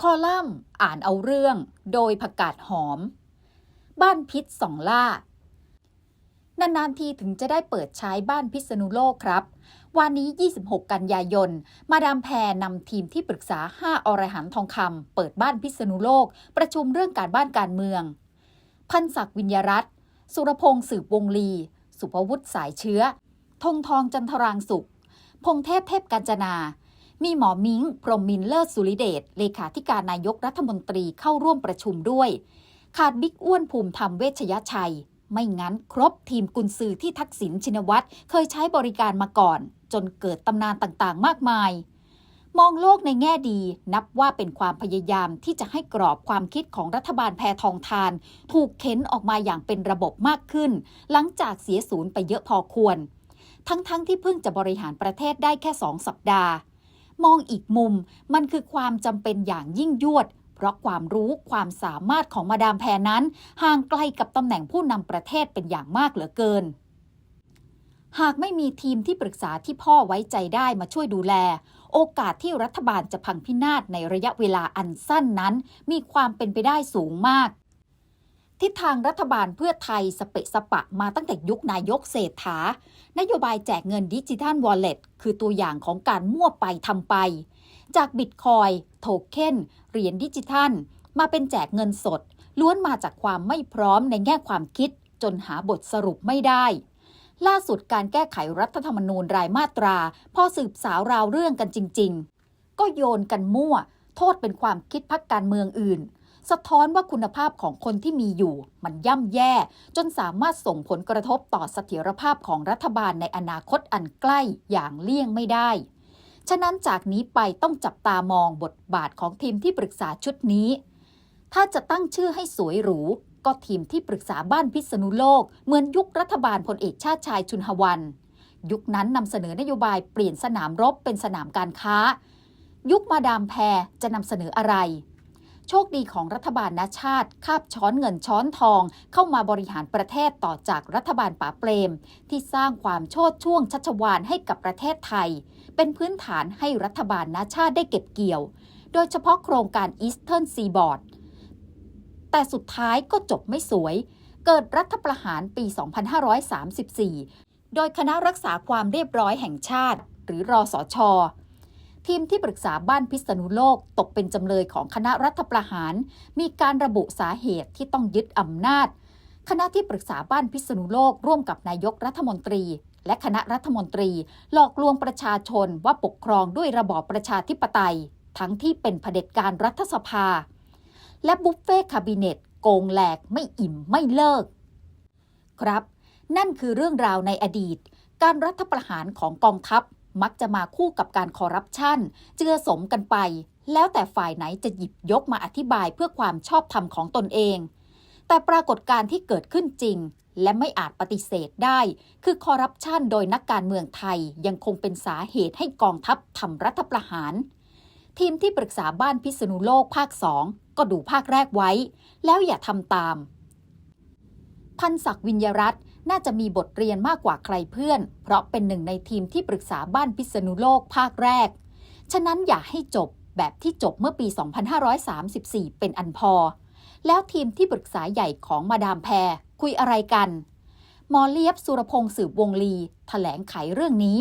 คอลัมน์อ่านเอาเรื่องโดยผักกาดหอม บ้านพิษสองล่า นาน ๆ ทีถึงจะได้เปิดใช้บ้านพิษณุโลกครับ วันนี้ 26 กันยายน มาดามแพรนำทีมที่ปรึกษา 5 อรหันต์ทองคำเปิดบ้านพิษณุโลก ประชุมเรื่องการบ้านการเมือง พันศักดิ์วิญญารัตสุรพงษ์สืบวงลี สุภวุฒิสายเชื้อ ธงทองจันทรางสุข พงเทพเทพกัญจนา มีหมอมิ้ง พรมมินเลิศสุริเดชเลขาธิการนายกรัฐมนตรีเข้าร่วมประชุมด้วย ขาดบิ๊กอ้วนภูมิธรรมเวชยชัย ไม่งั้นครบทีมกุนซือที่ทักษิณชินวัตรเคยใช้บริการมาก่อน จนเกิดตำนานต่างๆ มากมาย มองโลกในแง่ดี นับว่าเป็นความพยายามที่จะให้กรอบความคิดของรัฐบาลแพทองทาน ถูกเข็นออกมาอย่างเป็นระบบมากขึ้น หลังจากเสียศูนย์ไปเยอะพอควรทั้งๆทที่เพิ่งจะบริหารประเทศได้แค่สองสัปดาห์ มองอีกมุม มันคือความจำเป็นอย่างยิ่งยวด เพราะความรู้ความสามารถของมาดามแพรนั้น ห่างไกลกับตำแหน่งผู้นำประเทศเป็นอย่างมากเหลือเกิน หากไม่มีทีมที่ปรึกษาที่พ่อไว้ใจได้มาช่วยดูแล โอกาสที่รัฐบาลจะพังพินาศในระยะเวลาอันสั้นนั้น มีความเป็นไปได้สูงมาก ทิศทางรัฐบาลเพื่อไทยสเปะสปะมาตั้งแต่ยุคนายกเศรษฐานโยบายแจกเงินดิจิทัลวอลเล็ตคือตัวอย่างของการมั่วไปทำไป จากบิตคอยโทเค็นเหรียญดิจิทัล มาเป็นแจกเงินสด ล้วนมาจากความไม่พร้อมในแง่ความคิด จนหาบทสรุปไม่ได้ ล่าสุดการแก้ไขรัฐธรรมนูญรายมาตรา พอสืบสาวราวเรื่องกันจริง ๆ ก็โยนกันมั่ว โทษเป็นความคิดพักการเมืองอื่น สะท้อนว่าคุณภาพของคนที่มีอยู่ มันย่ำแย่ จนสามารถส่งผลกระทบต่อเสถียรภาพของรัฐบาลในอนาคตอันใกล้อย่างเลี่ยงไม่ได้ ฉะนั้นจากนี้ไปต้องจับตามองบทบาทของทีมที่ปรึกษาชุดนี้ ถ้าจะตั้งชื่อให้สวยหรูก็ทีมที่ปรึกษาบ้านพิษณุโลก เหมือนยุครัฐบาลพลเอกชาติชายชุนหวัน ยุคนั้นนำเสนอนโยบายเปลี่ยนสนามรบเป็นสนามการค้า ยุคมาดามแพรจะนำเสนออะไร โชคดีของรัฐบาลนาชาติ คาบช้อนเงินช้อนทอง เข้ามาบริหารประเทศต่อจากรัฐบาลป๋าเปรม ที่สร้างความโชดช่วงชัชวานให้กับประเทศไทย เป็นพื้นฐานให้รัฐบาลนาชาติได้เก็บเกี่ยว โดยเฉพาะโครงการ Eastern Seaboard แต่สุดท้ายก็จบไม่สวย เกิดรัฐประหารปี 2534 โดยคณะรักษาความเรียบร้อยแห่งชาติ หรือรอสอชอ ทีมที่ปรึกษาบ้านพิษณุโลกตกเป็นจำเลยของคณะรัฐประหาร มีการระบุสาเหตุที่ต้องยึดอำนาจ คณะที่ปรึกษาบ้านพิษณุโลกร่วมกับนายกรัฐมนตรี และคณะรัฐมนตรี หลอกลวงประชาชนว่าปกครองด้วยระบอบประชาธิปไตย ทั้งที่เป็นเผด็จการรัฐสภา และบุฟเฟ่คาบิเนตโกงแหลกไม่อิ่มไม่เลิก ครับ นั่นคือเรื่องราวในอดีต การรัฐประหารของกองทัพ มักจะมาคู่กับการคอร์รัปชันเจือสมกันไป แล้วแต่ฝ่ายไหนจะหยิบยกมาอธิบายเพื่อความชอบธรรมของตนเอง แต่ปรากฏการณ์ที่เกิดขึ้นจริง และไม่อาจปฏิเสธได้ คือคอร์รัปชันโดยนักการเมืองไทยยังคงเป็นสาเหตุให้กองทัพทำรัฐประหาร ทีมที่ปรึกษาบ้านพิษณุโลกภาคสองก็ดูภาคแรกไว้ แล้วอย่าทำตาม พันศักดิ์วิญญรัตน์ น่าจะมีบทเรียนมากกว่าใครเพื่อน เพราะเป็นหนึ่งในทีมที่ปรึกษาบ้านพิษณุโลกภาคแรก ฉะนั้นอย่าให้จบแบบที่จบเมื่อปี 2534 เป็นอันพอ แล้วทีมที่ปรึกษาใหญ่ของมาดามแพรคุยอะไรกันหมอเลียบสุรพงศ์สืบวงลีถแถลงไขเรื่องนี้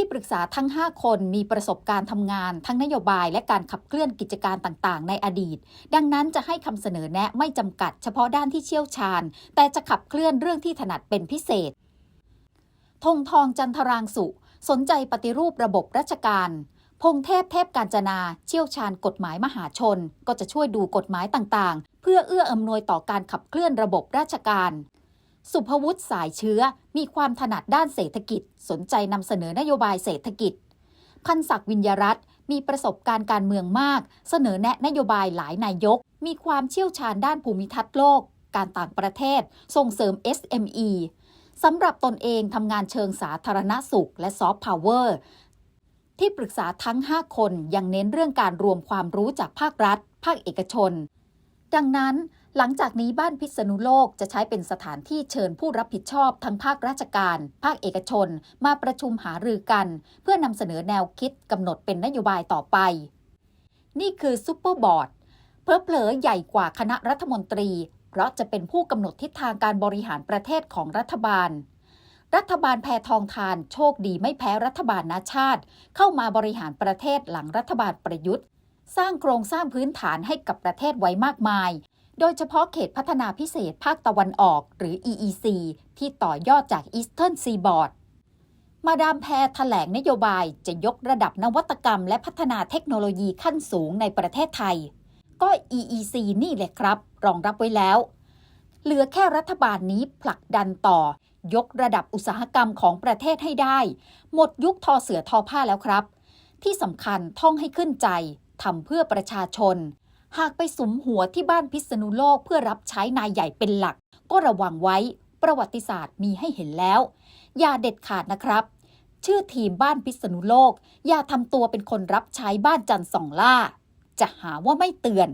ที่ปรึกษาทั้ง 5 คนมีประสบการณ์ทำงาน ทั้งนโยบายและการขับเคลื่อนกิจการต่างๆ ในอดีต ดังนั้นจะให้คำเสนอแนะไม่จำกัดเฉพาะด้านที่เชี่ยวชาญ แต่จะขับเคลื่อนเรื่องที่ถนัดเป็นพิเศษธงทองจันทรางสุ สนใจปฏิรูประบบราชการ พงเทพเทพกาญจนา เชี่ยวชาญกฎหมายมหาชน ก็จะช่วยดูกฎหมายต่างๆ เพื่อเอื้ออำนวยต่อการขับเคลื่อนระบบราชการ สุภวุฒิสายเชื้อมีความถนัดด้านเศรษฐกิจ สนใจนำเสนอนโยบายเศรษฐกิจ พันศักดิ์วิญญรัตมีประสบการณ์การเมืองมาก เสนอแนะนโยบายหลายนายก มีความเชี่ยวชาญด้านภูมิทัศน์โลก การต่างประเทศ ส่งเสริม SME สำหรับตนเองทำงานเชิงสาธารณสุข และซอฟต์พาวเวอร์ที่ปรึกษาทั้ง 5 คนยังเน้นเรื่องการรวมความรู้จากภาครัฐ ภาคเอกชน ดังนั้นหลังจากนี้บ้านพิษณุโลกจะใช้เป็นสถานที่เชิญผู้รับผิดชอบทั้งภาคราชการ ภาคเอกชน มาประชุมหารือกัน เพื่อนำเสนอแนวคิดกำหนดเป็นนโยบายต่อไป นี่คือซูเปอร์บอร์ดเพอเพลอๆใหญ่กว่าคณะรัฐมนตรี เพราะจะเป็นผู้กำหนดทิศทางการบริหารประเทศของรัฐบาล รัฐบาลแพทองทานโชคดีไม่แพ้รัฐบาลนาชาติ เข้ามาบริหารประเทศหลังรัฐบาลประยุทธ์ สร้างโครงสร้างพื้นฐานให้กับประเทศไว้มากมาย โดยเฉพาะเขตพัฒนาพิเศษภาคตะวันออกหรือ EEC ที่ต่อยอดจาก Eastern Seaboard มาดามแพรแถลงนโยบายจะยกระดับนวัตกรรม และพัฒนาเทคโนโลยีขั้นสูงในประเทศไทย ก็ EEC นี่แหละครับ รองรับไว้แล้ว เหลือแค่รัฐบาลนี้ผลักดันต่อ ยกระดับอุตสาหกรรมของประเทศให้ได้ หมดยุคทอเสือทอผ้าแล้วครับ ที่สำคัญท่องให้ขึ้นใจ ทำเพื่อประชาชน หากไปสุมหัวที่บ้านพิษณุโลกเพื่อรับใช้นายใหญ่เป็นหลัก ก็ระวังไว้ประวัติศาสตร์มีให้เห็นแล้ว อย่าเด็ดขาดนะครับ ชื่อทีมบ้านพิษณุโลก อย่าทำตัวเป็นคนรับใช้บ้านจันทร์สองล่า จะหาว่าไม่เตือน